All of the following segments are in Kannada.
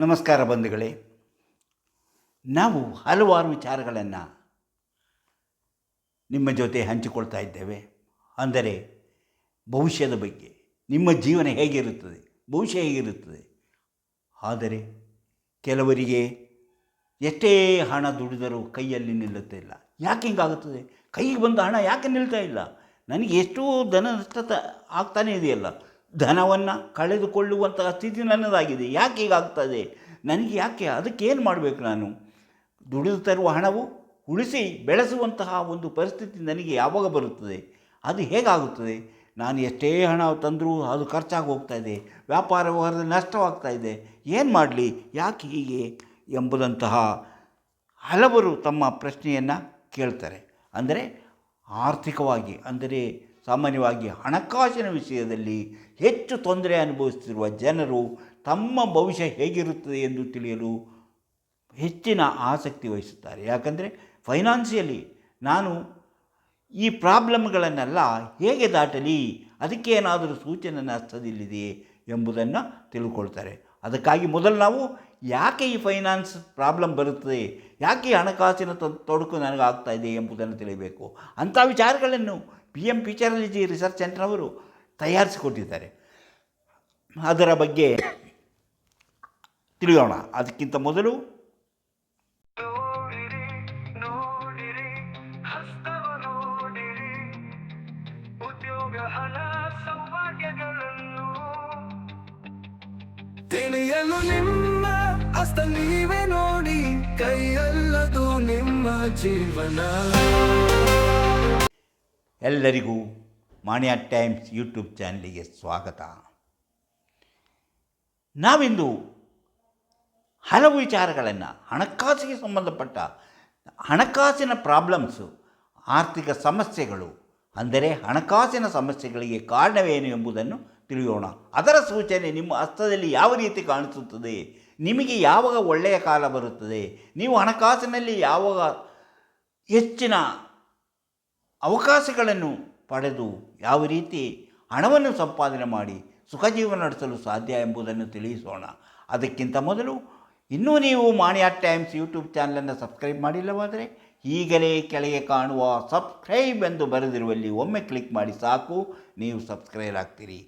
ನಮಸ್ಕಾರ ಬಂಧುಗಳೇ. ನಾವು ಹಲವಾರು ವಿಚಾರಗಳನ್ನು ನಿಮ್ಮ ಜೊತೆ ಹಂಚಿಕೊಳ್ತಾ ಇದ್ದೇವೆ. ಅಂದರೆ ಭವಿಷ್ಯದ ಬಗ್ಗೆ. ನಿಮ್ಮ ಜೀವನ ಹೇಗಿರುತ್ತದೆ? ಭವಿಷ್ಯ ಹೇಗಿರುತ್ತದೆ? ಆದರೆ ಕೆಲವರಿಗೆ ಎಷ್ಟೇ ಹಣ ದುಡಿದರೂ ಕೈಯಲ್ಲಿ ನಿಲ್ಲುತ್ತಿಲ್ಲ ಯಾಕೆ ಹಿಂಗಾಗುತ್ತದೆ? ಕೈಗೆ ಬಂದ ಹಣ ಯಾಕೆ ನಿಲ್ತಾ ಇಲ್ಲ? ನನಗೆ ಎಷ್ಟೋ ಧನ ನಷ್ಟ ಆಗ್ತಾನೇ ಇದೆಯಲ್ಲ. ಧನವನ್ನು ಕಳೆದುಕೊಳ್ಳುವಂತಹ ಸ್ಥಿತಿ ನನ್ನದಾಗಿದೆ. ಯಾಕೆ ಹೀಗಾಗ್ತದೆ ನನಗೆ ಯಾಕೆ ಅದಕ್ಕೆ ಏನು ಮಾಡಬೇಕು ನಾನು? ದುಡಿದು ತರುವ ಹಣವು ಉಳಿಸಿ ಬೆಳೆಸುವಂತಹ ಒಂದು ಪರಿಸ್ಥಿತಿ ನನಗೆ ಯಾವಾಗ ಬರುತ್ತದೆ? ಅದು ಹೇಗಾಗುತ್ತದೆ? ನಾನು ಎಷ್ಟೇ ಹಣ ತಂದರೂ ಅದು ಖರ್ಚಾಗಿ ಹೋಗ್ತಾ ಇದೆ. ವ್ಯಾಪಾರ ವ್ಯವಹಾರದಲ್ಲಿ ನಷ್ಟವಾಗ್ತಾ ಇದೆ. ಏನು ಮಾಡಲಿ? ಯಾಕೆ ಹೀಗೆ? ಎಂಬುದಂತಹ ಹಲವರು ತಮ್ಮ ಪ್ರಶ್ನೆಯನ್ನು ಕೇಳ್ತಾರೆ. ಅಂದರೆ ಆರ್ಥಿಕವಾಗಿ, ಅಂದರೆ ಸಾಮಾನ್ಯವಾಗಿ ಹಣಕಾಸಿನ ವಿಷಯದಲ್ಲಿ ಹೆಚ್ಚು ತೊಂದರೆ ಅನುಭವಿಸುತ್ತಿರುವ ಜನರು ತಮ್ಮ ಭವಿಷ್ಯ ಹೇಗಿರುತ್ತದೆ ಎಂದು ತಿಳಿಯಲು ಹೆಚ್ಚಿನ ಆಸಕ್ತಿ ವಹಿಸುತ್ತಾರೆ. ಯಾಕಂದರೆ ಫೈನಾನ್ಸಿಯಲಿ ನಾನು ಈ ಪ್ರಾಬ್ಲಮ್ಗಳನ್ನೆಲ್ಲ ಹೇಗೆ ದಾಟಲಿ, ಅದಕ್ಕೆ ಏನಾದರೂ ಸೂಚನೆ ಹಸ್ತದಲ್ಲಿದೆಯೇ ಎಂಬುದನ್ನು ತಿಳ್ಕೊಳ್ತಾರೆ. ಅದಕ್ಕಾಗಿ ಮೊದಲು ನಾವು ಯಾಕೆ ಈ ಫೈನಾನ್ಸ್ ಪ್ರಾಬ್ಲಮ್ ಬರುತ್ತದೆ, ಯಾಕೆ ಹಣಕಾಸಿನ ತೊಡಕು ನನಗೆ ಇದೆ ಎಂಬುದನ್ನು ತಿಳಿಯಬೇಕು ಅಂಥ ವಿಚಾರಗಳನ್ನು ಪಿ ಎಂ ಫ್ಯೂಚರಾಲಜಿ ರಿಸರ್ಚ್ ಸೆಂಟ್ರವರು ತಯಾರಿಸಿಕೊಟ್ಟಿದ್ದಾರೆ. ಅದರ ಬಗ್ಗೆ ತಿಳಿಯೋಣ. ಅದಕ್ಕಿಂತ ಮೊದಲು ತಿಳಿಯಲು ನಿಮ್ಮ ಹಸ್ತ ನೀವೇ ನೋಡಿ ಕೈಯಲ್ಲದು ನಿಮ್ಮ ಜೀವನ. ಎಲ್ಲರಿಗೂ ಮಾಣ್ಯ ಟೈಮ್ಸ್ ಯೂಟ್ಯೂಬ್ ಚಾನಲಿಗೆ ಸ್ವಾಗತ. ನಾವಿಂದು ಹಲವು ವಿಚಾರಗಳನ್ನು ಹಣಕಾಸಿಗೆ ಸಂಬಂಧಪಟ್ಟ ಹಣಕಾಸಿನ ಪ್ರಾಬ್ಲಮ್ಸು ಆರ್ಥಿಕ ಸಮಸ್ಯೆಗಳು, ಅಂದರೆ ಹಣಕಾಸಿನ ಸಮಸ್ಯೆಗಳಿಗೆ ಕಾರಣವೇನು ಎಂಬುದನ್ನು ತಿಳಿಯೋಣ. ಅದರ ಸೂಚನೆ ನಿಮ್ಮ ಹಸ್ತದಲ್ಲಿ ಯಾವ ರೀತಿ ಕಾಣಿಸುತ್ತದೆ, ನಿಮಗೆ ಯಾವಾಗ ಒಳ್ಳೆಯ ಕಾಲ ಬರುತ್ತದೆ, ನೀವು ಹಣಕಾಸಿನಲ್ಲಿ ಯಾವಾಗ ಹೆಚ್ಚಿನ ಅವಕಾಶಗಳನ್ನು ಪಡೆದು ಯಾವ ರೀತಿ ಹಣವನ್ನು ಸಂಪಾದನೆ ಮಾಡಿ ಸುಖ ಜೀವನ ನಡೆಸಲು ಸಾಧ್ಯ ಎಂಬುದನ್ನು ತಿಳಿಸೋಣ. ಅದಕ್ಕಿಂತ ಮೊದಲು ಇನ್ನೂ ನೀವು ಮಾಣಿಯಾ ಟೈಮ್ಸ್ ಯೂಟ್ಯೂಬ್ ಚಾನಲನ್ನು ಸಬ್ಸ್ಕ್ರೈಬ್ ಮಾಡಿಲ್ಲವಾದರೆ ಈಗಲೇ ಕೆಳಗೆ ಕಾಣುವ ಸಬ್ಸ್ಕ್ರೈಬ್ ಎಂದು ಬರೆದಿರುವಲ್ಲಿ ಒಮ್ಮೆ ಕ್ಲಿಕ್ ಮಾಡಿ ಸಾಕು, ನೀವು ಸಬ್ಸ್ಕ್ರೈಬ್ ಆಗ್ತೀರಿ.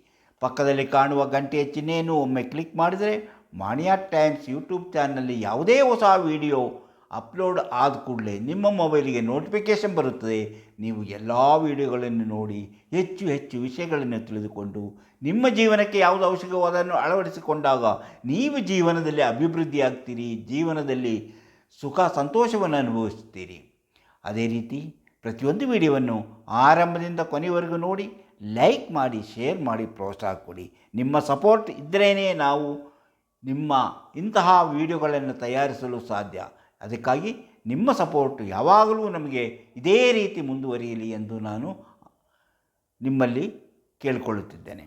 ಪಕ್ಕದಲ್ಲಿ ಕಾಣುವ ಗಂಟೆಯ ಚಿಹ್ನೆಯನ್ನು ಒಮ್ಮೆ ಕ್ಲಿಕ್ ಮಾಡಿದರೆ ಮಾಣಿಯಾ ಟೈಮ್ಸ್ ಯೂಟ್ಯೂಬ್ ಚಾನಲ್ನಲ್ಲಿ ಯಾವುದೇ ಹೊಸ ವಿಡಿಯೋ ಅಪ್ಲೋಡ್ ಆದ ಕೂಡಲೇ ನಿಮ್ಮ ಮೊಬೈಲಿಗೆ ನೋಟಿಫಿಕೇಷನ್ ಬರುತ್ತದೆ. ನೀವು ಎಲ್ಲ ವಿಡಿಯೋಗಳನ್ನು ನೋಡಿ, ಹೆಚ್ಚು ಹೆಚ್ಚು ವಿಷಯಗಳನ್ನು ತಿಳಿದುಕೊಂಡು, ನಿಮ್ಮ ಜೀವನಕ್ಕೆ ಯಾವುದು ಅವಶ್ಯಕವಾದನ್ನು ಅಳವಡಿಸಿಕೊಂಡಾಗ ನೀವು ಜೀವನದಲ್ಲಿ ಅಭಿವೃದ್ಧಿಯಾಗ್ತೀರಿ ಜೀವನದಲ್ಲಿ ಸುಖ, ಸಂತೋಷವನ್ನು ಅನುಭವಿಸ್ತೀರಿ ಅದೇ ರೀತಿ ಪ್ರತಿಯೊಂದು ವಿಡಿಯೋವನ್ನು ಆರಂಭದಿಂದ ಕೊನೆಯವರೆಗೂ ನೋಡಿ, ಲೈಕ್ ಮಾಡಿ, ಶೇರ್ ಮಾಡಿ, ಪ್ರೋತ್ಸಾಹ ಕೊಡಿ. ನಿಮ್ಮ ಸಪೋರ್ಟ್ ಇದ್ದರೇ ನಾವು ನಿಮ್ಮ ಇಂತಹ ವಿಡಿಯೋಗಳನ್ನು ತಯಾರಿಸಲು ಸಾಧ್ಯ. ಅದಕ್ಕಾಗಿ ನಿಮ್ಮ ಸಪೋರ್ಟ್ ಯಾವಾಗಲೂ ನಮಗೆ ಇದೇ ರೀತಿ ಮುಂದುವರಿಯಲಿ ಎಂದು ನಾನು ನಿಮ್ಮಲ್ಲಿ ಕೇಳಿಕೊಳ್ಳುತ್ತಿದ್ದೇನೆ.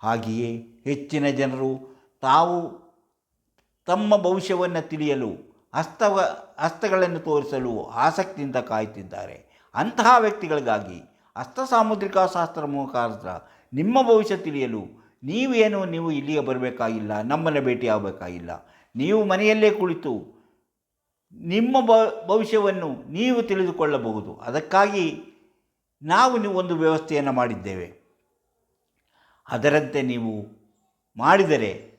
ಹಾಗೆಯೇ ಹೆಚ್ಚಿನ ಜನರು ತಾವು ತಮ್ಮ ಭವಿಷ್ಯವನ್ನು ತಿಳಿಯಲು, ಹಸ್ತವ, ಹಸ್ತಗಳನ್ನು ತೋರಿಸಲು ಆಸಕ್ತಿಯಿಂದ ಕಾಯುತ್ತಿದ್ದಾರೆ. ಅಂತಹ ವ್ಯಕ್ತಿಗಳಿಗಾಗಿ ಹಸ್ತ ಸಾಮುದ್ರಿಕ ಶಾಸ್ತ್ರ ಮುಖಾಂತರ ನಿಮ್ಮ ಭವಿಷ್ಯ ತಿಳಿಯಲು ನೀವೇನು, ನೀವು ಇಲ್ಲಿಗೆ ಬರಬೇಕಾಗಿಲ್ಲ, ನಮ್ಮನ್ನು ಭೇಟಿಯಾಗಬೇಕಾಗಿಲ್ಲ ನೀವು ಮನೆಯಲ್ಲೇ ಕುಳಿತು ನಿಮ್ಮ ಭವಿಷ್ಯವನ್ನು ನೀವು ತಿಳಿದುಕೊಳ್ಳಬಹುದು. ಅದಕ್ಕಾಗಿ ನಾವು ಒಂದು ವ್ಯವಸ್ಥೆಯನ್ನು ಮಾಡಿದ್ದೇವೆ. ಅದರಂತೆ ನೀವು ಮಾಡಿದರೆ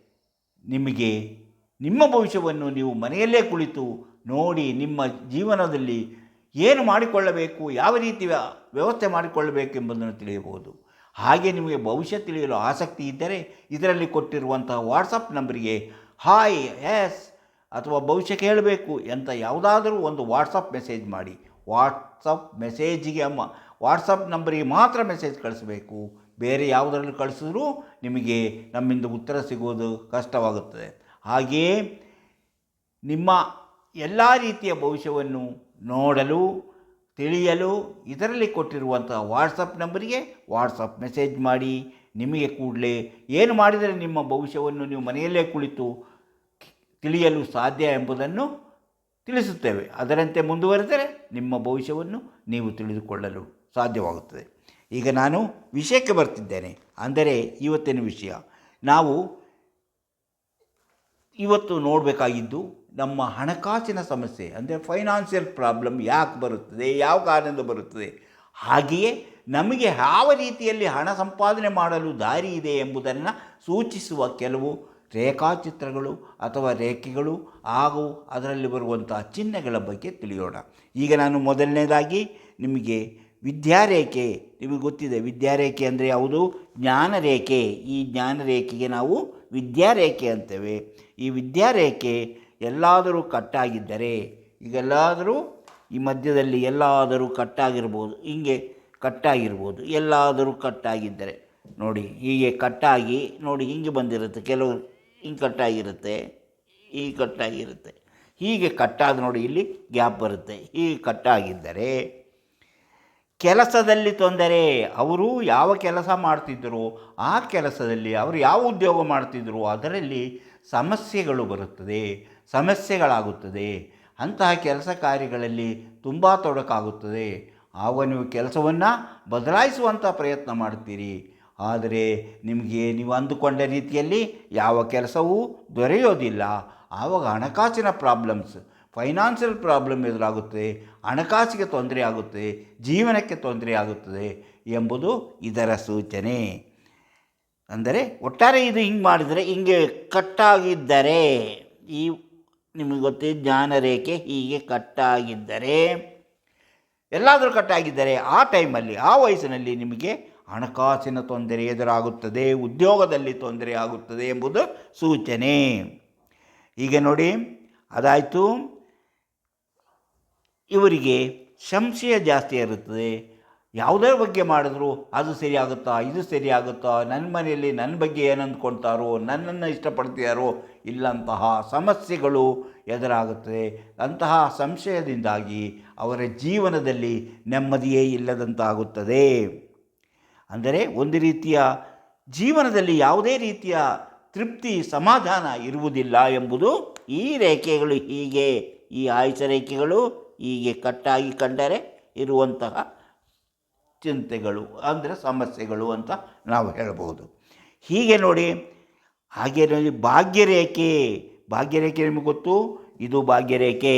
ನಿಮಗೆ ನಿಮ್ಮ ಭವಿಷ್ಯವನ್ನು ನೀವು ಮನೆಯಲ್ಲೇ ಕುಳಿತು ನೋಡಿ ನಿಮ್ಮ ಜೀವನದಲ್ಲಿ ಏನು ಮಾಡಿಕೊಳ್ಳಬೇಕು, ಯಾವ ರೀತಿ ವ್ಯವಸ್ಥೆ ಮಾಡಿಕೊಳ್ಳಬೇಕು ಎಂಬುದನ್ನು ತಿಳಿಯಬಹುದು. ಹಾಗೆ ನಿಮಗೆ ಭವಿಷ್ಯ ತಿಳಿಯಲು ಆಸಕ್ತಿ ಇದ್ದರೆ ಇದರಲ್ಲಿ ಕೊಟ್ಟಿರುವಂತಹ ವಾಟ್ಸಪ್ ನಂಬರಿಗೆ ಹಾಯ್ ಎಸ್ ಅಥವಾ ಭವಿಷ್ಯ ಕೇಳಬೇಕು ಅಂತ ಯಾವುದಾದರೂ ಒಂದು ವಾಟ್ಸಪ್ ಮೆಸೇಜ್ ಮಾಡಿ. ವಾಟ್ಸಪ್ ಮೆಸೇಜಿಗೆ ಅಮ್ಮ, ವಾಟ್ಸಪ್ ನಂಬರಿಗೆ ಮಾತ್ರ ಮೆಸೇಜ್ ಕಳಿಸಬೇಕು. ಬೇರೆ ಯಾವುದರಲ್ಲಿ ಕಳಿಸಿದ್ರೂ ನಿಮಗೆ ನಮ್ಮಿಂದ ಉತ್ತರ ಸಿಗೋದು ಕಷ್ಟವಾಗುತ್ತದೆ. ಹಾಗೆಯೇ ನಿಮ್ಮ ಎಲ್ಲ ರೀತಿಯ ಭವಿಷ್ಯವನ್ನು ನೋಡಲು, ತಿಳಿಯಲು ಇದರಲ್ಲಿ ಕೊಟ್ಟಿರುವಂಥ ವಾಟ್ಸಪ್ ನಂಬರಿಗೆ ವಾಟ್ಸಪ್ ಮೆಸೇಜ್ ಮಾಡಿ. ನಿಮಗೆ ಕೂಡಲೇ ಏನು ಮಾಡಿದರೆ ನಿಮ್ಮ ಭವಿಷ್ಯವನ್ನು ನೀವು ಮನೆಯಲ್ಲೇ ಕುಳಿತು ತಿಳಿಯಲು ಸಾಧ್ಯ ಎಂಬುದನ್ನು ತಿಳಿಸುತ್ತೇವೆ. ಅದರಂತೆ ಮುಂದುವರೆದರೆ ನಿಮ್ಮ ಭವಿಷ್ಯವನ್ನು ನೀವು ತಿಳಿದುಕೊಳ್ಳಲು ಸಾಧ್ಯವಾಗುತ್ತದೆ. ಈಗ ನಾನು ವಿಷಯಕ್ಕೆ ಬರ್ತಿದ್ದೇನೆ. ಅಂದರೆ ಇವತ್ತಿನ ವಿಷಯ. ನಾವು ಇವತ್ತು ನೋಡಬೇಕಾಗಿದ್ದು ನಮ್ಮ ಹಣಕಾಸಿನ ಸಮಸ್ಯೆ, ಅಂದರೆ ಫೈನಾನ್ಷಿಯಲ್ ಪ್ರಾಬ್ಲಮ್ ಯಾಕೆ ಬರುತ್ತದೆ, ಯಾವ ಕಾರಣದಿಂದ ಬರುತ್ತದೆ, ಹಾಗೆಯೇ ನಮಗೆ ಯಾವ ರೀತಿಯಲ್ಲಿ ಹಣ ಸಂಪಾದನೆ ಮಾಡಲು ದಾರಿ ಇದೆ ಎಂಬುದನ್ನು ಸೂಚಿಸುವ ಕೆಲವು ರೇಖಾಚಿತ್ರಗಳು ಅಥವಾ ರೇಖೆಗಳು ಹಾಗೂ ಅದರಲ್ಲಿ ಬರುವಂತಹ ಚಿಹ್ನೆಗಳ ಬಗ್ಗೆ ತಿಳಿಯೋಣ. ಈಗ ನಾನು ಮೊದಲನೇದಾಗಿ ನಿಮಗೆ ವಿದ್ಯಾರೇಖೆ, ನಿಮಗೆ ಗೊತ್ತಿದೆ ವಿದ್ಯಾರೇಖೆ ಅಂದರೆ ಯಾವುದು? ಜ್ಞಾನರೇಖೆ. ಈ ಜ್ಞಾನರೇಖೆಗೆ ನಾವು ವಿದ್ಯಾರೇಖೆ ಅಂತೇವೆ. ಈ ವಿದ್ಯಾರೇಖೆ ಎಲ್ಲಾದರೂ ಕಟ್ಟಾಗಿದ್ದರೆ, ಈಗೆಲ್ಲಾದರೂ ಈ ಮಧ್ಯದಲ್ಲಿ ಎಲ್ಲಾದರೂ ಕಟ್ಟಾಗಿರ್ಬೋದು, ಹಿಂಗೆ ಕಟ್ಟಾಗಿರ್ಬೋದು, ಎಲ್ಲಾದರೂ ಕಟ್ಟಾಗಿದ್ದರೆ. ನೋಡಿ, ಹೀಗೆ ಕಟ್ಟಾಗಿ ನೋಡಿ ಹಿಂಗೆ ಬಂದಿರುತ್ತೆ. ಕೆಲವು ಹಿಂಗೆ ಕಟ್ಟಾಗಿರುತ್ತೆ, ಈ ಕಟ್ಟಾಗಿರುತ್ತೆ. ಹೀಗೆ ಕಟ್ಟಾದ ನೋಡಿ ಇಲ್ಲಿ ಗ್ಯಾಪ್ ಬರುತ್ತೆ. ಹೀಗೆ ಕಟ್ಟಾಗಿದ್ದರೆ ಕೆಲಸದಲ್ಲಿ ತೊಂದರೆ. ಅವರು ಯಾವ ಕೆಲಸ ಮಾಡ್ತಿದ್ದರು, ಆ ಕೆಲಸದಲ್ಲಿ ಅವರು ಯಾವ ಉದ್ಯೋಗ ಮಾಡ್ತಿದ್ದರು, ಅದರಲ್ಲಿ ಸಮಸ್ಯೆಗಳು ಬರುತ್ತದೆ, ಸಮಸ್ಯೆಗಳಾಗುತ್ತದೆ. ಅಂತಹ ಕೆಲಸ ಕಾರ್ಯಗಳಲ್ಲಿ ತುಂಬ ತೊಡಕಾಗುತ್ತದೆ. ಆಗ ನೀವು ಕೆಲಸವನ್ನು ಬದಲಾಯಿಸುವಂಥ ಪ್ರಯತ್ನ ಮಾಡ್ತೀರಿ. ಆದರೆ ನಿಮಗೆ ನೀವು ಅಂದುಕೊಂಡ ರೀತಿಯಲ್ಲಿ ಯಾವ ಕೆಲಸವೂ ದೊರೆಯೋದಿಲ್ಲ. ಆವಾಗ ಹಣಕಾಸಿನ ಪ್ರಾಬ್ಲಮ್ಸ್ ಫೈನಾನ್ಷಿಯಲ್ ಪ್ರಾಬ್ಲಮ್ ಎದುರಾಗುತ್ತೆ, ಹಣಕಾಸಿಗೆ ತೊಂದರೆ ಆಗುತ್ತೆ, ಜೀವನಕ್ಕೆ ತೊಂದರೆ ಆಗುತ್ತದೆ ಎಂಬುದು ಇದರ ಸೂಚನೆ. ಅಂದರೆ ಒಟ್ಟಾರೆ ಇದು ಹಿಂಗೆ ಮಾಡಿದರೆ ಹಿಂಗೆ ಕಟ್ಟಾಗಿದ್ದರೆ, ಈ ನಿಮಗೆ ಗೊತ್ತೇ ಜ್ಞಾನರೇಖೆ ಹೀಗೆ ಕಟ್ಟಾಗಿದ್ದರೆ, ಎಲ್ಲಾದರೂ ಕಟ್ಟಾಗಿದ್ದರೆ ಆ ಟೈಮಲ್ಲಿ, ಆ ವಯಸ್ಸಿನಲ್ಲಿ ನಿಮಗೆ ಹಣಕಾಸಿನ ತೊಂದರೆ ಎದುರಾಗುತ್ತದೆ, ಉದ್ಯೋಗದಲ್ಲಿ ತೊಂದರೆ ಆಗುತ್ತದೆ ಎಂಬುದು ಸೂಚನೆ. ಈಗ ನೋಡಿ, ಅದಾಯಿತು. ಇವರಿಗೆ ಸಂಶಯ ಜಾಸ್ತಿ ಇರುತ್ತದೆ. ಯಾವುದೇ ಬಗ್ಗೆ ಮಾಡಿದ್ರು ಅದು ಸರಿಯಾಗುತ್ತಾ, ಇದು ಸರಿಯಾಗುತ್ತಾ ನನ್ನ ಮನೆಯಲ್ಲಿ ನನ್ನ ಬಗ್ಗೆ ಏನು ನನ್ನನ್ನು ಇಷ್ಟಪಡ್ತೀಯಾರೋ ಇಲ್ಲಂತಹ ಸಮಸ್ಯೆಗಳು ಎದುರಾಗುತ್ತದೆ. ಅಂತಹ ಸಂಶಯದಿಂದಾಗಿ ಅವರ ಜೀವನದಲ್ಲಿ ನೆಮ್ಮದಿಯೇ ಇಲ್ಲದಂತಾಗುತ್ತದೆ. ಅಂದರೆ ಒಂದು ರೀತಿಯ ಜೀವನದಲ್ಲಿ ಯಾವುದೇ ರೀತಿಯ ತೃಪ್ತಿ, ಸಮಾಧಾನ ಇರುವುದಿಲ್ಲ ಎಂಬುದು ಈ ರೇಖೆಗಳು ಹೀಗೆ, ಈ ಆಯುಷ ರೇಖೆಗಳು ಹೀಗೆ ಕಟ್ಟಾಗಿ ಕಂಡರೆ ಇರುವಂತಹ ಚಿಂತೆಗಳು ಅಂದರೆ ಸಮಸ್ಯೆಗಳು ಅಂತ ನಾವು ಹೇಳಬಹುದು. ಹೀಗೆ ನೋಡಿ, ಹಾಗೆ ನೋಡಿ ಭಾಗ್ಯರೇಖೆ ಭಾಗ್ಯರೇಖೆ ನಿಮಗೆ ಗೊತ್ತು? ಇದು ಭಾಗ್ಯರೇಖೆ,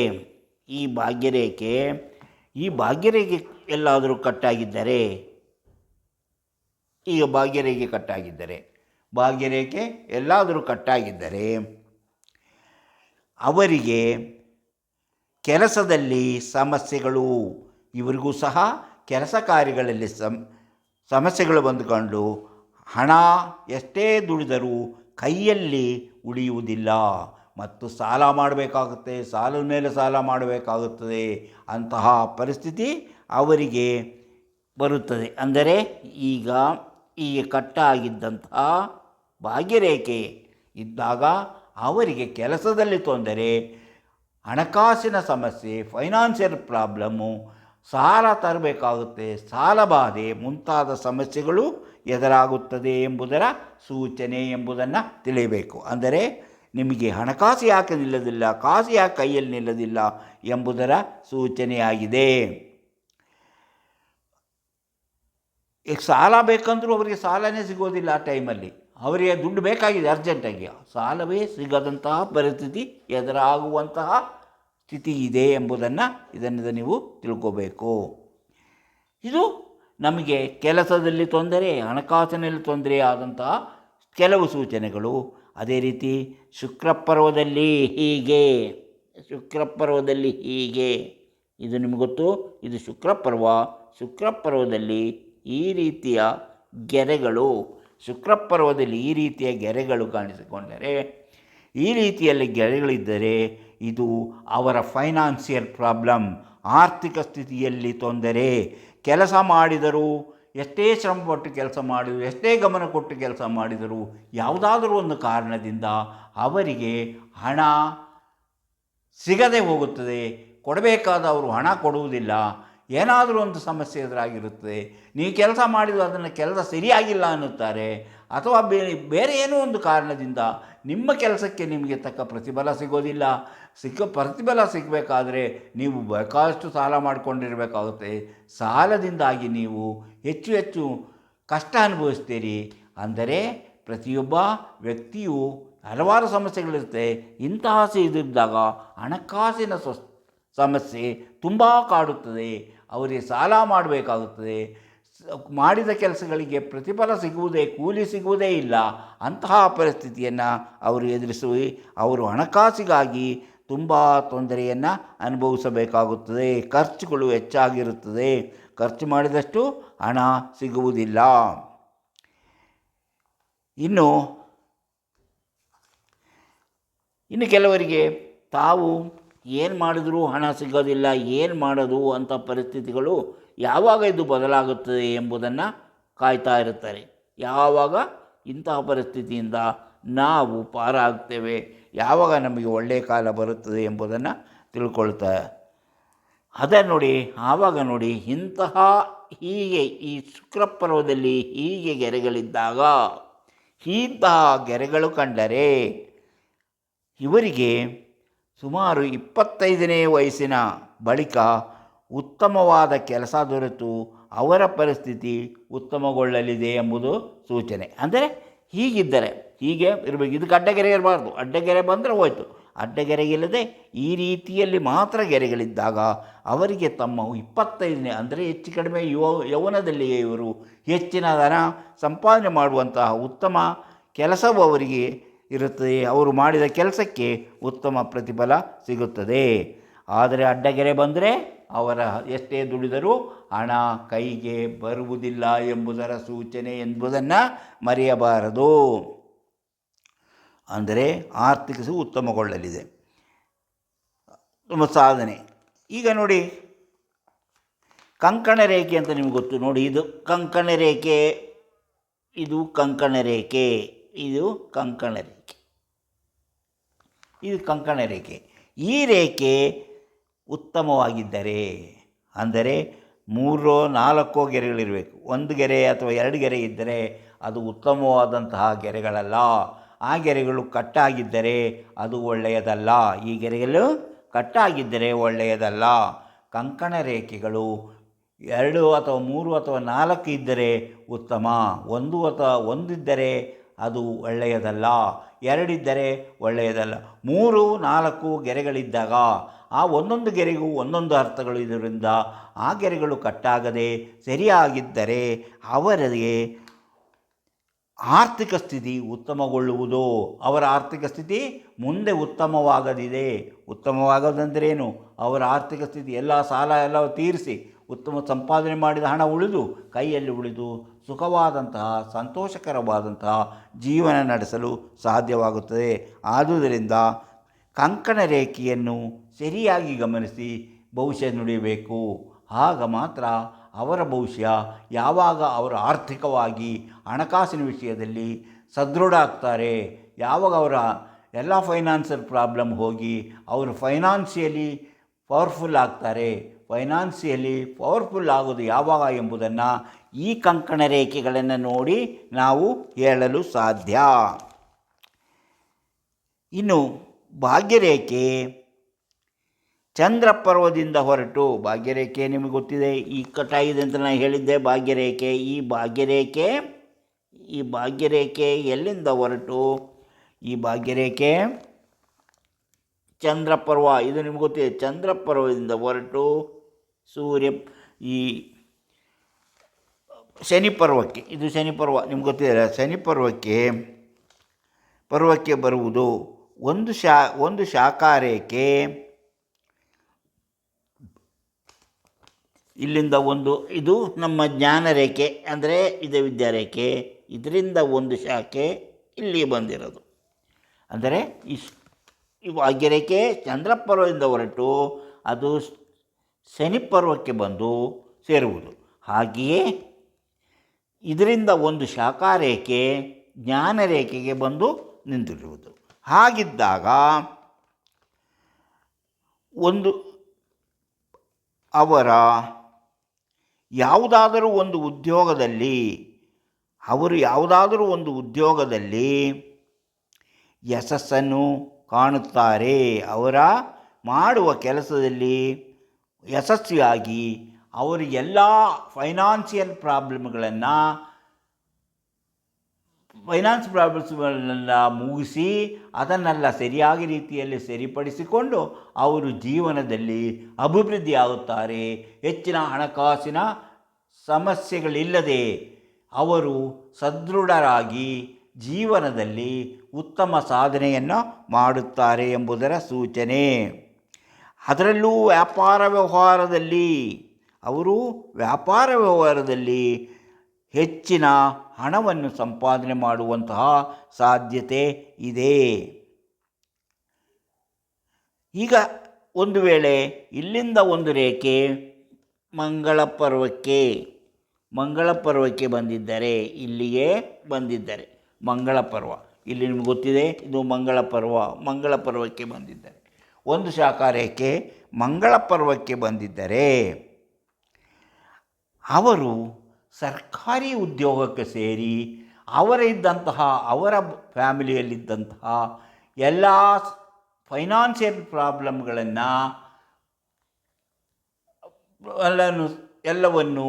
ಈ ಭಾಗ್ಯರೇಖೆ ಈ ಭಾಗ್ಯರೇಖೆ ಎಲ್ಲಾದರೂ ಕಟ್ಟಾಗಿದ್ದರೆ ಈಗ ಭಾಗ್ಯರೇಖೆ ಕಟ್ಟಾಗಿದ್ದರೆ. ಭಾಗ್ಯರೇಖೆ ಎಲ್ಲಾದರೂ ಕಟ್ಟಾಗಿದ್ದರೆ ಅವರಿಗೆ ಕೆಲಸದಲ್ಲಿ ಸಮಸ್ಯೆಗಳು, ಇವರಿಗೂ ಸಹ ಕೆಲಸ ಕಾರ್ಯಗಳಲ್ಲಿ ಸಮ್ ಸಮಸ್ಯೆಗಳು ಬಂದುಕೊಂಡು ಹಣ ಎಷ್ಟೇ ದುಡಿದರೂ ಕೈಯಲ್ಲಿ ಉಳಿಯುವುದಿಲ್ಲ. ಮತ್ತು ಸಾಲ ಮಾಡಬೇಕಾಗುತ್ತೆ, ಸಾಲದ ಮೇಲೆ ಸಾಲ ಮಾಡಬೇಕಾಗುತ್ತದೆ. ಅಂತಹ ಪರಿಸ್ಥಿತಿ ಅವರಿಗೆ ಬರುತ್ತದೆ. ಅಂದರೆ ಈಗ ಈಗ ಕಟ್ಟಾಗಿದ್ದಂತಹ ಭಾಗ್ಯರೇಖೆ ಇದ್ದಾಗ ಅವರಿಗೆ ಕೆಲಸದಲ್ಲಿ ತೊಂದರೆ, ಹಣಕಾಸಿನ ಸಮಸ್ಯೆ, ಫೈನಾನ್ಷಿಯಲ್ ಪ್ರಾಬ್ಲಮ್ಮು ಸಾಲ ತರಬೇಕಾಗುತ್ತೆ ಸಾಲಬಾಧೆ ಮುಂತಾದ ಸಮಸ್ಯೆಗಳು ಎದುರಾಗುತ್ತದೆ ಎಂಬುದರ ಸೂಚನೆ ಎಂಬುದನ್ನು ತಿಳಿಯಬೇಕು. ಅಂದರೆ ನಿಮಗೆ ಹಣಕಾಸು ಯಾಕೆ ನಿಲ್ಲದಿಲ್ಲ, ಕಾಸು ಯಾಕೆ ಕೈಯಲ್ಲಿ ನಿಲ್ಲದಿಲ್ಲ ಎಂಬುದರ ಸೂಚನೆಯಾಗಿದೆ. ಈಗ ಸಾಲ ಬೇಕಂದರೂ ಅವರಿಗೆ ಸಾಲನೇ ಸಿಗೋದಿಲ್ಲ ಆ ಟೈಮಲ್ಲಿ. ಅವರಿಗೆ ದುಡ್ಡು ಬೇಕಾಗಿದೆ ಅರ್ಜೆಂಟಾಗಿ. ಸಾಲವೇ ಸಿಗದಂತಹ ಪರಿಸ್ಥಿತಿ ಎದುರಾಗುವಂತಹ ಸ್ಥಿತಿ ಇದೆ ಎಂಬುದನ್ನು ಇದನ್ನು ನೀವು ತಿಳ್ಕೋಬೇಕು. ಇದು ನಮಗೆ ಕೆಲಸದಲ್ಲಿ ತೊಂದರೆ, ಹಣಕಾಸಿನಲ್ಲಿ ತೊಂದರೆ ಆದಂತಹ ಕೆಲವು ಸೂಚನೆಗಳು. ಅದೇ ರೀತಿ ಶುಕ್ರಪರ್ವದಲ್ಲಿ ಹೀಗೆ ಶುಕ್ರಪರ್ವದಲ್ಲಿ ಹೀಗೆ. ಇದು ನಿಮಗೊತ್ತು ಇದು ಶುಕ್ರಪರ್ವ ಶುಕ್ರಪರ್ವದಲ್ಲಿ ಈ ರೀತಿಯ ಗೆರೆಗಳು, ಶುಕ್ರಪರ್ವದಲ್ಲಿ ಈ ರೀತಿಯ ಗೆರೆಗಳು ಕಾಣಿಸಿಕೊಂಡರೆ, ಈ ರೀತಿಯಲ್ಲಿ ಗೆರೆಗಳಿದ್ದರೆ ಇದು ಅವರ ಫೈನಾನ್ಸಿಯಲ್ ಪ್ರಾಬ್ಲಮ್, ಆರ್ಥಿಕ ಸ್ಥಿತಿಯಲ್ಲಿ ತೊಂದರೆ, ಕೆಲಸ ಮಾಡಿದರೂ ಎಷ್ಟೇ ಶ್ರಮಪಟ್ಟು ಕೆಲಸ ಮಾಡಿದರು, ಎಷ್ಟೇ ಗಮನ ಕೊಟ್ಟು ಕೆಲಸ ಮಾಡಿದರೂ ಯಾವುದಾದರೂ ಒಂದು ಕಾರಣದಿಂದ ಅವರಿಗೆ ಹಣ ಸಿಗದೆ ಹೋಗುತ್ತದೆ. ಕೊಡಬೇಕಾದವರು ಹಣ ಕೊಡುವುದಿಲ್ಲ. ಏನಾದರೂ ಒಂದು ಸಮಸ್ಯೆ ಎದುರಾಗಿರುತ್ತದೆ. ನೀವು ಕೆಲಸ ಮಾಡಿದ್ರು ಅದನ್ನು ಕೆಲಸ ಸರಿಯಾಗಿಲ್ಲ ಅನ್ನುತ್ತಾರೆ. ಅಥವಾ ಬೇರೆ ಬೇರೆ ಏನೋ ಒಂದು ಕಾರಣದಿಂದ ನಿಮ್ಮ ಕೆಲಸಕ್ಕೆ ನಿಮಗೆ ತಕ್ಕ ಪ್ರತಿಫಲ ಸಿಗೋದಿಲ್ಲ. ಸಿಕ್ಕ ಪ್ರತಿಫಲ ಸಿಗಬೇಕಾದ್ರೆ ನೀವು ಬೇಕಾದಷ್ಟು ಸಾಲ ಮಾಡಿಕೊಂಡಿರಬೇಕಾಗುತ್ತೆ. ಸಾಲದಿಂದಾಗಿ ನೀವು ಹೆಚ್ಚು ಹೆಚ್ಚು ಕಷ್ಟ ಅನುಭವಿಸ್ತೀರಿ. ಅಂದರೆ ಪ್ರತಿಯೊಬ್ಬ ವ್ಯಕ್ತಿಯು ಹಲವಾರು ಸಮಸ್ಯೆಗಳಿರುತ್ತೆ. ಇಂತಹ ಇದ್ದಾಗ ಹಣಕಾಸಿನ ಸ್ವ ಸಮಸ್ಯೆ ತುಂಬ ಕಾಡುತ್ತದೆ, ಅವರಿಗೆ ಸಾಲ ಮಾಡಬೇಕಾಗುತ್ತದೆ. ಮಾಡಿದ ಕೆಲಸಗಳಿಗೆ ಪ್ರತಿಫಲ ಸಿಗುವುದೇ, ಕೂಲಿ ಸಿಗುವುದೇ ಇಲ್ಲ. ಅಂತಹ ಪರಿಸ್ಥಿತಿಯನ್ನು ಅವರು ಎದುರಿಸಿ ಅವರು ಹಣಕಾಸಿಗಾಗಿ ತುಂಬ ತೊಂದರೆಯನ್ನು ಅನುಭವಿಸಬೇಕಾಗುತ್ತದೆ. ಖರ್ಚುಗಳು ಹೆಚ್ಚಾಗಿರುತ್ತದೆ. ಖರ್ಚು ಮಾಡಿದಷ್ಟು ಹಣ ಸಿಗುವುದಿಲ್ಲ. ಇನ್ನು ಇನ್ನು ಕೆಲವರಿಗೆ ತಾವು ಏನು ಮಾಡಿದರೂ ಹಣ ಸಿಗೋದಿಲ್ಲ, ಏನು ಮಾಡೋದು ಅಂಥ ಪರಿಸ್ಥಿತಿಗಳು ಯಾವಾಗ ಇದು ಬದಲಾಗುತ್ತದೆ ಎಂಬುದನ್ನು ಕಾಯ್ತಾ ಇರುತ್ತಾರೆ. ಯಾವಾಗ? ಇಂತಹ ಪರಿಸ್ಥಿತಿಯಿಂದ ನಾವು ಪಾರಾಗ್ತೇವೆ. ಯಾವಾಗ ನಮಗೆ ಒಳ್ಳೆಯ ಕಾಲ ಬರುತ್ತದೆ ಎಂಬುದನ್ನು ತಿಳ್ಕೊಳ್ತಾ ಅದೇ ನೋಡಿ, ಆವಾಗ ನೋಡಿ, ಇಂತಹ ಹೀಗೆ ಈ ಶುಕ್ರಪರ್ವದಲ್ಲಿ ಹೀಗೆ ಗೆರೆಗಳಿದ್ದಾಗ, ಇಂತಹ ಗೆರೆಗಳು ಕಂಡರೆ ಇವರಿಗೆ ಸುಮಾರು ಇಪ್ಪತ್ತೈದನೇ ವಯಸ್ಸಿನ ಬಳಿಕ ಉತ್ತಮವಾದ ಕೆಲಸ ದೊರೆತು ಅವರ ಪರಿಸ್ಥಿತಿ ಉತ್ತಮಗೊಳ್ಳಲಿದೆ ಎಂಬುದು ಸೂಚನೆ. ಅಂದರೆ ಹೀಗಿದ್ದರೆ, ಹೀಗೆ ಇರಬೇಕು. ಇದಕ್ಕೆ ಅಡ್ಡಗೆರೆ ಇರಬಾರ್ದು. ಅಡ್ಡಗೆರೆ ಬಂದರೆ ಹೋಯಿತು. ಅಡ್ಡಗೆರೆ ಇಲ್ಲದೆ ಈ ರೀತಿಯಲ್ಲಿ ಮಾತ್ರ ಗೆರೆಗಳಿದ್ದಾಗ ಅವರಿಗೆ ತಮ್ಮ ಇಪ್ಪತ್ತೈದನೇ, ಅಂದರೆ ಹೆಚ್ಚು ಕಡಿಮೆ ಯುವ, ಯೌವನದಲ್ಲಿಯೇ ಇವರು ಹೆಚ್ಚಿನ ಧನ ಸಂಪಾದನೆ ಮಾಡುವಂತಹ ಉತ್ತಮ ಕೆಲಸವು ಅವರಿಗೆ ಇರುತ್ತದೆ. ಅವರು ಮಾಡಿದ ಕೆಲಸಕ್ಕೆ ಉತ್ತಮ ಪ್ರತಿಫಲ ಸಿಗುತ್ತದೆ. ಆದರೆ ಅಡ್ಡಗೆರೆ ಬಂದರೆ ಅವರ ಎಷ್ಟೇ ದುಡಿದರೂ ಹಣ ಕೈಗೆ ಬರುವುದಿಲ್ಲ ಎಂಬುದರ ಸೂಚನೆ ಎಂಬುದನ್ನು ಮರೆಯಬಾರದು. ಅಂದರೆ ಆರ್ಥಿಕ ಉತ್ತಮಗೊಳ್ಳಲಿದೆ. ತುಂಬ ಸಾಧನೆ. ಈಗ ನೋಡಿ, ಕಂಕಣ ರೇಖೆ ಅಂತ ನಿಮ್ಗೆ ಗೊತ್ತು. ನೋಡಿ, ಇದು ಕಂಕಣ ರೇಖೆ, ಇದು ಕಂಕಣ ರೇಖೆ. ಇದು ಕಂಕಣ ರೇಖೆ. ಇದು ಕಂಕಣ ರೇಖೆ. ಈ ರೇಖೆ ಉತ್ತಮವಾಗಿದ್ದರೆ, ಅಂದರೆ ಮೂರೋ, ನಾಲ್ಕೋ ಗೆರೆಗಳಿರಬೇಕು. ಒಂದು ಗೆರೆ ಅಥವಾ ಎರಡು ಗೆರೆ ಇದ್ದರೆ ಅದು ಉತ್ತಮವಾದಂತಹ ಗೆರೆಗಳಲ್ಲ. ಆ ಗೆರೆಗಳು ಕಟ್ಟಾಗಿದ್ದರೆ ಅದು ಒಳ್ಳೆಯದಲ್ಲ. ಈ ಗೆರೆಗಳು ಕಟ್ಟಾಗಿದ್ದರೆ ಒಳ್ಳೆಯದಲ್ಲ. ಕಂಕಣ ರೇಖೆಗಳು ಎರಡು ಅಥವಾ ಮೂರು ಅಥವಾ ನಾಲ್ಕು ಇದ್ದರೆ ಉತ್ತಮ. ಒಂದು ಅಥವಾ ಒಂದಿದ್ದರೆ ಅದು ಒಳ್ಳೆಯದಲ್ಲ. ಎರಡಿದ್ದರೆ ಒಳ್ಳೆಯದಲ್ಲ. ಮೂರು, ನಾಲ್ಕು ಗೆರೆಗಳಿದ್ದಾಗ ಆ ಒಂದೊಂದು ಗೆರೆಗೂ ಒಂದೊಂದು ಅರ್ಥಗಳು ಇದರಿಂದ ಆ ಗೆರೆಗಳು ಕಟ್ಟಾಗದೆ ಸರಿಯಾಗಿದ್ದರೆ ಅವರಿಗೆ ಆರ್ಥಿಕ ಸ್ಥಿತಿ ಉತ್ತಮಗೊಳ್ಳುವುದು. ಅವರ ಆರ್ಥಿಕ ಸ್ಥಿತಿ ಮುಂದೆ ಉತ್ತಮವಾಗದಿದೆ. ಉತ್ತಮವಾಗದಂದ್ರೇನು? ಅವರ ಆರ್ಥಿಕ ಸ್ಥಿತಿ ಎಲ್ಲ ಸಾಲ ಎಲ್ಲ ತೀರಿಸಿ ಉತ್ತಮ ಸಂಪಾದನೆ ಮಾಡಿದ ಹಣ ಉಳಿದು ಕೈಯಲ್ಲಿ ಉಳಿದು ಸುಖವಾದಂತಹ, ಸಂತೋಷಕರವಾದಂತಹ ಜೀವನ ನಡೆಸಲು ಸಾಧ್ಯವಾಗುತ್ತದೆ. ಆದುದರಿಂದ ಕಂಕಣ ರೇಖೆಯನ್ನು ಸರಿಯಾಗಿ ಗಮನಿಸಿ ಭವಿಷ್ಯ ನುಡಿಯಬೇಕು. ಆಗ ಮಾತ್ರ ಅವರ ಭವಿಷ್ಯ ಯಾವಾಗ ಅವರು ಆರ್ಥಿಕವಾಗಿ ಹಣಕಾಸಿನ ವಿಷಯದಲ್ಲಿ ಸದೃಢ ಆಗ್ತಾರೆ, ಯಾವಾಗ ಅವರ ಎಲ್ಲ ಫೈನಾನ್ಷಿಯಲ್ ಪ್ರಾಬ್ಲಮ್ ಹೋಗಿ ಅವರು ಫೈನಾನ್ಷಿಯಲಿ ಪವರ್ಫುಲ್ ಆಗ್ತಾರೆ ಫೈನಾನ್ಷಿಯಲಿ ಪವರ್ಫುಲ್ ಆಗೋದು ಯಾವಾಗ ಎಂಬುದನ್ನು ಈ ಕಂಕಣ ರೇಖೆಗಳನ್ನು ನೋಡಿ ನಾವು ಹೇಳಲು ಸಾಧ್ಯ. ಇನ್ನು ಭಾಗ್ಯರೇಖೆ ಚಂದ್ರ ಪರ್ವದಿಂದ ಹೊರಟು ಭಾಗ್ಯರೇಖೆ ನಿಮಗೆ ಗೊತ್ತಿದೆ, ಈ ಕಟ್ಟಾಗಿದೆ ಅಂತ ನಾನು ಹೇಳಿದ್ದೆ ಭಾಗ್ಯರೇಖೆ, ಈ ಭಾಗ್ಯರೇಖೆ ಈ ಭಾಗ್ಯರೇಖೆ ಎಲ್ಲಿಂದ ಹೊರಟು? ಈ ಭಾಗ್ಯರೇಖೆ ಚಂದ್ರ ಪರ್ವ ಇದು ನಿಮ್ಗೆ ಗೊತ್ತಿದೆ ಚಂದ್ರ ಪರ್ವದಿಂದ ಹೊರಟು ಸೂರ್ಯ ಈ ಶನಿ ಪರ್ವಕ್ಕೆ, ಇದು ಶನಿ ಪರ್ವ, ನಿಮ್ಗೆ ಗೊತ್ತಿದೆ ಶನಿ ಪರ್ವಕ್ಕೆ ಪರ್ವಕ್ಕೆ ಬರುವುದು ಒಂದು ಶಾ, ಒಂದು ಶಾಖಾರೇಖೆ ಇಲ್ಲಿಂದ ಒಂದು, ಇದು ನಮ್ಮ ಜ್ಞಾನ ರೇಖೆ ಅಂದರೆ ಇದು ವಿದ್ಯಾರೇಖೆ ಇದರಿಂದ ಒಂದು ಶಾಖೆ ಇಲ್ಲಿ ಬಂದಿರೋದು. ಅಂದರೆ ಇಸ್ ಈ ಭಾಗ್ಯರೇಖೆ ಚಂದ್ರಪರ್ವದಿಂದ ಹೊರಟು ಅದು ಶನಿ ಪರ್ವಕ್ಕೆ ಬಂದು ಸೇರುವುದು. ಹಾಗೆಯೇ ಇದರಿಂದ ಒಂದು ಶಾಖಾರೇಖೆ ಜ್ಞಾನರೇಖೆಗೆ ಬಂದು ನಿಂತಿರುವುದು. ಹಾಗಿದ್ದಾಗ ಒಂದು ಅವರ ಯಾವುದಾದರೂ ಒಂದು ಉದ್ಯೋಗದಲ್ಲಿ, ಅವರು ಯಾವುದಾದರೂ ಒಂದು ಉದ್ಯೋಗದಲ್ಲಿ ಯಶಸ್ಸನ್ನು ಕಾಣುತ್ತಾರೆ. ಅವರ ಮಾಡುವ ಕೆಲಸದಲ್ಲಿ ಯಶಸ್ವಿಯಾಗಿ ಅವರು ಎಲ್ಲ ಫೈನಾನ್ಷಿಯಲ್ ಪ್ರಾಬ್ಲಮ್ಗಳನ್ನು ಫೈನಾನ್ಸ್ ಪ್ರಾಬ್ಲಮ್ಸ್ಗಳನ್ನೆಲ್ಲ ಮುಗಿಸಿ ಅದನ್ನೆಲ್ಲ ಸರಿಯಾಗಿ ರೀತಿಯಲ್ಲಿ ಸರಿಪಡಿಸಿಕೊಂಡು ಅವರು ಜೀವನದಲ್ಲಿ ಅಭಿವೃದ್ಧಿಯಾಗುತ್ತಾರೆ. ಹೆಚ್ಚಿನ ಹಣಕಾಸಿನ ಸಮಸ್ಯೆಗಳಿಲ್ಲದೆ ಅವರು ಸದೃಢರಾಗಿ ಜೀವನದಲ್ಲಿ ಉತ್ತಮ ಸಾಧನೆಯನ್ನು ಮಾಡುತ್ತಾರೆ ಎಂಬುದರ ಸೂಚನೆ. ಅದರಲ್ಲೂ ವ್ಯಾಪಾರ ವ್ಯವಹಾರದಲ್ಲಿ, ಅವರು ವ್ಯಾಪಾರ ವ್ಯವಹಾರದಲ್ಲಿ ಹೆಚ್ಚಿನ ಹಣವನ್ನು ಸಂಪಾದನೆ ಮಾಡುವಂತಹ ಸಾಧ್ಯತೆ ಇದೆ. ಈಗ ಒಂದು ವೇಳೆ ಇಲ್ಲಿಂದ ಒಂದು ರೇಖೆ ಮಂಗಳ ಪರ್ವಕ್ಕೆ ಮಂಗಳ ಪರ್ವಕ್ಕೆ ಬಂದಿದ್ದರೆ ಇಲ್ಲಿಗೆ ಬಂದಿದ್ದರೆ ಮಂಗಳ ಪರ್ವ. ಇಲ್ಲಿ ನಿಮ್ಗೆ ಗೊತ್ತಿದೆ, ಇದು ಮಂಗಳ ಪರ್ವ, ಮಂಗಳ ಪರ್ವಕ್ಕೆ ಬಂದಿದ್ದರೆ. ಒಂದು ಶಾಖಾರೇಖೆ ಮಂಗಳ ಪರ್ವಕ್ಕೆ ಬಂದಿದ್ದರೆ ಅವರು ಸರ್ಕಾರಿ ಉದ್ಯೋಗಕ್ಕೆ ಸೇರಿ ಅವರ ಇದ್ದಂತಹ ಅವರ ಫ್ಯಾಮಿಲಿಯಲ್ಲಿದ್ದಂತಹ ಎಲ್ಲ ಫೈನಾನ್ಷಿಯಲ್ ಪ್ರಾಬ್ಲಮ್ಗಳನ್ನು ಎಲ್ಲನ್ನು ಎಲ್ಲವನ್ನು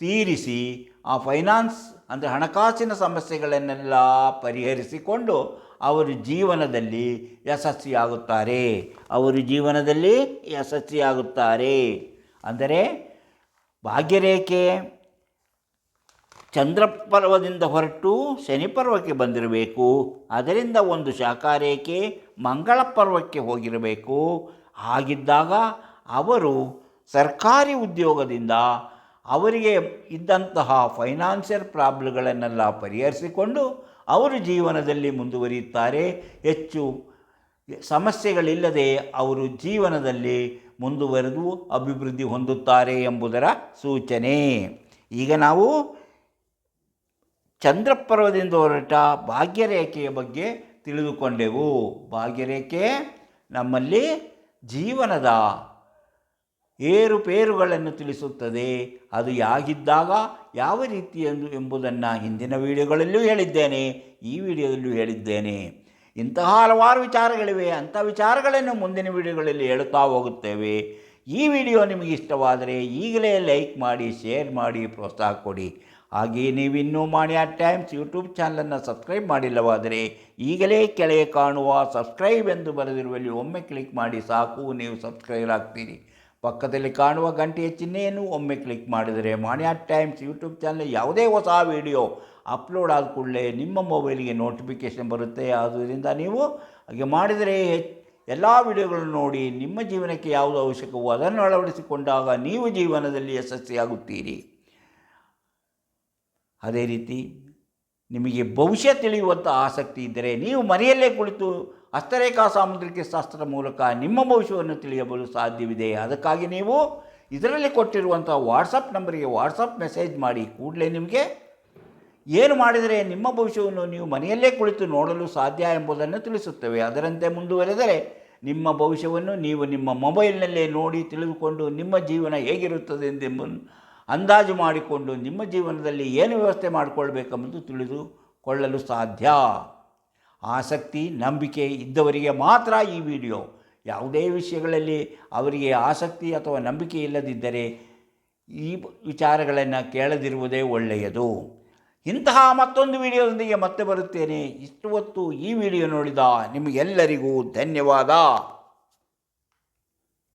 ತೀರಿಸಿ ಆ ಫೈನಾನ್ಸ್ ಅಂದರೆ ಹಣಕಾಸಿನ ಸಮಸ್ಯೆಗಳನ್ನೆಲ್ಲ ಪರಿಹರಿಸಿಕೊಂಡು ಅವರು ಜೀವನದಲ್ಲಿ ಯಶಸ್ವಿಯಾಗುತ್ತಾರೆ. ಅವರು ಜೀವನದಲ್ಲಿ ಯಶಸ್ವಿಯಾಗುತ್ತಾರೆ. ಅಂದರೆ ಭಾಗ್ಯರೇಖೆ ಚಂದ್ರಪರ್ವದಿಂದ ಹೊರಟು ಶನಿ ಪರ್ವಕ್ಕೆ ಬಂದಿರಬೇಕು. ಅದರಿಂದ ಒಂದು ಶಾಖಾರೇಖೆ ಮಂಗಳ ಪರ್ವಕ್ಕೆ ಹೋಗಿರಬೇಕು. ಹಾಗಿದ್ದಾಗ ಅವರು ಸರ್ಕಾರಿ ಉದ್ಯೋಗದಿಂದ ಅವರಿಗೆ ಇದ್ದಂತಹ ಫೈನಾನ್ಷಿಯಲ್ ಪ್ರಾಬ್ಲಮ್ಗಳನ್ನೆಲ್ಲ ಪರಿಹರಿಸಿಕೊಂಡು ಅವರು ಜೀವನದಲ್ಲಿ ಮುಂದುವರಿಯುತ್ತಾರೆ. ಹೆಚ್ಚು ಸಮಸ್ಯೆಗಳಿಲ್ಲದೆ ಅವರು ಜೀವನದಲ್ಲಿ ಮುಂದುವರೆದು ಅಭಿವೃದ್ಧಿ ಹೊಂದುತ್ತಾರೆ ಎಂಬುದರ ಸೂಚನೆ. ಈಗ ನಾವು ಚಂದ್ರಪರ್ವದಿಂದ ಹೊರಟ ಭಾಗ್ಯರೇಖೆಯ ಬಗ್ಗೆ ತಿಳಿದುಕೊಂಡೆವು. ಭಾಗ್ಯರೇಖೆ ನಮ್ಮಲ್ಲಿ ಜೀವನದ ಏರುಪೇರುಗಳನ್ನು ತಿಳಿಸುತ್ತದೆ. ಅದು ಯಾಗಿದ್ದಾಗ ಯಾವ ರೀತಿಯೆಂದು ಎಂಬುದನ್ನು ಹಿಂದಿನ ವಿಡಿಯೋಗಳಲ್ಲೂ ಹೇಳಿದ್ದೇನೆ, ಈ ವಿಡಿಯೋದಲ್ಲೂ ಹೇಳಿದ್ದೇನೆ. ಇಂತಹ ಹಲವಾರು ವಿಚಾರಗಳಿವೆ. ಅಂಥ ವಿಚಾರಗಳನ್ನು ಮುಂದಿನ ವಿಡಿಯೋಗಳಲ್ಲಿ ಹೇಳುತ್ತಾ ಹೋಗುತ್ತೇವೆ. ಈ ವಿಡಿಯೋ ನಿಮಗೆ ಇಷ್ಟವಾದರೆ ಈಗಲೇ ಲೈಕ್ ಮಾಡಿ, ಶೇರ್ ಮಾಡಿ, ಪ್ರೋತ್ಸಾಹ ಕೊಡಿ. ಹಾಗೆಯೇ ನೀವಿನ್ನೂ ಆ ಟೈಮ್ಸ್ ಯೂಟ್ಯೂಬ್ ಚಾನಲನ್ನು ಸಬ್ಸ್ಕ್ರೈಬ್ ಮಾಡಿಲ್ಲವಾದರೆ ಈಗಲೇ ಕೆಳಗೆ ಕಾಣುವ ಸಬ್ಸ್ಕ್ರೈಬ್ ಎಂದು ಬರೆದಿರುವಲ್ಲಿ ಒಮ್ಮೆ ಕ್ಲಿಕ್ ಮಾಡಿ ಸಾಕು, ನೀವು ಸಬ್ಸ್ಕ್ರೈಬ್ ಆಗ್ತೀರಿ. ಪಕ್ಕದಲ್ಲಿ ಕಾಣುವ ಗಂಟೆಯ ಚಿಹ್ನೆಯನ್ನು ಒಮ್ಮೆ ಕ್ಲಿಕ್ ಮಾಡಿದರೆ ಮಾಣಿಯಾ ಟೈಮ್ಸ್ ಯೂಟ್ಯೂಬ್ ಚಾನಲ್ ಯಾವುದೇ ಹೊಸ ವಿಡಿಯೋ ಅಪ್ಲೋಡ್ ಆದ ಕೂಡಲೇ ನಿಮ್ಮ ಮೊಬೈಲಿಗೆ ನೋಟಿಫಿಕೇಷನ್ ಬರುತ್ತೆ. ಆದ್ದರಿಂದ ನೀವು ಹಾಗೆ ಮಾಡಿದರೆ ಎಲ್ಲ ವಿಡಿಯೋಗಳನ್ನು ನೋಡಿ ನಿಮ್ಮ ಜೀವನಕ್ಕೆ ಯಾವುದು ಅವಶ್ಯಕವೋ ಅದನ್ನು ಅಳವಡಿಸಿಕೊಂಡಾಗ ನೀವು ಜೀವನದಲ್ಲಿ ಯಶಸ್ವಿಯಾಗುತ್ತೀರಿ. ಅದೇ ರೀತಿ ನಿಮಗೆ ಭವಿಷ್ಯ ತಿಳಿಯುವಂಥ ಆಸಕ್ತಿ ಇದ್ದರೆ ನೀವು ಮನೆಯಲ್ಲೇ ಕುಳಿತು ಹಸ್ತರೇಖಾ ಸಾಮುದ್ರಿಕ ಶಾಸ್ತ್ರದ ಮೂಲಕ ನಿಮ್ಮ ಭವಿಷ್ಯವನ್ನು ತಿಳಿಯಬಲು ಸಾಧ್ಯವಿದೆ. ಅದಕ್ಕಾಗಿ ನೀವು ಇದರಲ್ಲಿ ಕೊಟ್ಟಿರುವಂಥ ವಾಟ್ಸಪ್ ನಂಬರಿಗೆ ವಾಟ್ಸಪ್ ಮೆಸೇಜ್ ಮಾಡಿ ಕೂಡಲೇ ನಿಮಗೆ ಏನು ಮಾಡಿದರೆ ನಿಮ್ಮ ಭವಿಷ್ಯವನ್ನು ನೀವು ಮನೆಯಲ್ಲೇ ಕುಳಿತು ನೋಡಲು ಸಾಧ್ಯ ಎಂಬುದನ್ನು ತಿಳಿಸುತ್ತವೆ. ಅದರಂತೆ ಮುಂದುವರೆದರೆ ನಿಮ್ಮ ಭವಿಷ್ಯವನ್ನು ನೀವು ನಿಮ್ಮ ಮೊಬೈಲ್ನಲ್ಲೇ ನೋಡಿ ತಿಳಿದುಕೊಂಡು ನಿಮ್ಮ ಜೀವನ ಹೇಗಿರುತ್ತದೆ ಎಂದು ಅಂದಾಜು ಮಾಡಿಕೊಂಡು ನಿಮ್ಮ ಜೀವನದಲ್ಲಿ ಏನು ವ್ಯವಸ್ಥೆ ಮಾಡಿಕೊಳ್ಬೇಕೆಂಬುದು ತಿಳಿದುಕೊಳ್ಳಲು ಸಾಧ್ಯ. ಆಸಕ್ತಿ, ನಂಬಿಕೆ ಇದ್ದವರಿಗೆ ಮಾತ್ರ ಈ ವಿಡಿಯೋ. ಯಾವುದೇ ವಿಷಯಗಳಲ್ಲಿ ಅವರಿಗೆ ಆಸಕ್ತಿ ಅಥವಾ ನಂಬಿಕೆ ಇಲ್ಲದಿದ್ದರೆ ಈ ವಿಚಾರಗಳನ್ನು ಕೇಳದಿರುವುದೇ ಒಳ್ಳೆಯದು. ಇಂತಹ ಮತ್ತೊಂದು ವಿಡಿಯೋದೊಂದಿಗೆ ಮತ್ತೆ ಬರುತ್ತೇನೆ. ಇಷ್ಟು ಹೊತ್ತು ಈ ವಿಡಿಯೋ ನೋಡಿದ ನಿಮಗೆಲ್ಲರಿಗೂ ಧನ್ಯವಾದ.